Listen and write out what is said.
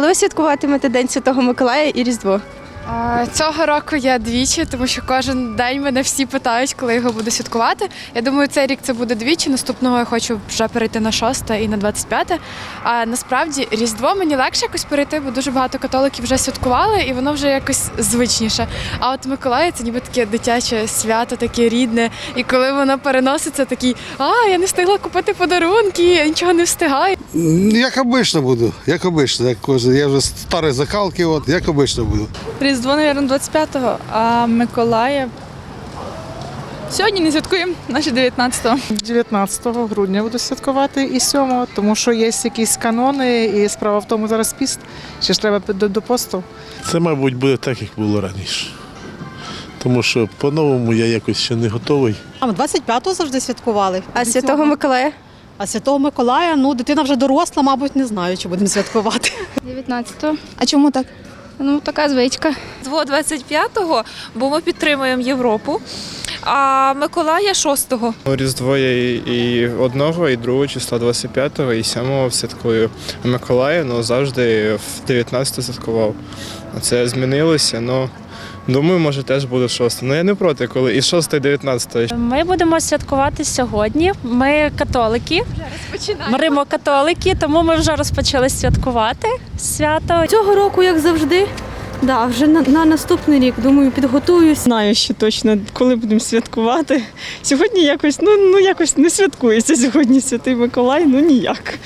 Коли ви святкуватимете День Святого Миколая і Різдво? Цього року я двічі, тому що кожен день мене всі питають, коли його буду святкувати. Я думаю, цей рік це буде двічі. Наступного я хочу вже перейти на 6 і на 25. А насправді Різдво мені легше якось перейти, бо дуже багато католиків вже святкували, і воно вже якось звичніше. А от Миколай це ніби таке дитяче свято, таке рідне. І коли воно переноситься, такий а я не встигла купити подарунки, я нічого не встигаю. Як обично буду, як обично, як кожен. Я вже старий закалки, от, як обично буду. Різдво, мабуть, 25-го, а Миколая. Сьогодні не святкуємо, значить 19-го. 19 грудня буду святкувати і 7, тому що є якісь канони, і справа в тому зараз піст. Чи ж треба до, до посту? Це, мабуть, буде так, як було раніше. Тому що по-новому я якось ще не готовий. А 25-го завжди святкували. А Святого Миколая? А Святого Миколая, ну дитина вже доросла, мабуть, не знаю, чи будемо святкувати. 19-го. А чому так? Ну, така звичка. Різдво 25-го, бо ми підтримуємо Європу, а Миколая 6-го. Ну, Різдво я і, одного, і другого числа 25-го, і 7-го святкую. А Миколая ну, завжди в 19-го святкував. Це змінилося, ну думаю, може теж буде 6 Ну я не проти, коли і 6 і 19 Ми будемо святкувати сьогодні. Ми католики, ми римо-католики, тому ми вже розпочали святкувати свято. Цього року, як завжди, да, вже на, на наступний рік, думаю, підготуюсь. Знаю, що точно, коли будемо святкувати. Сьогодні якось, ну, ну якось не святкується сьогодні Святий Миколай, ну ніяк.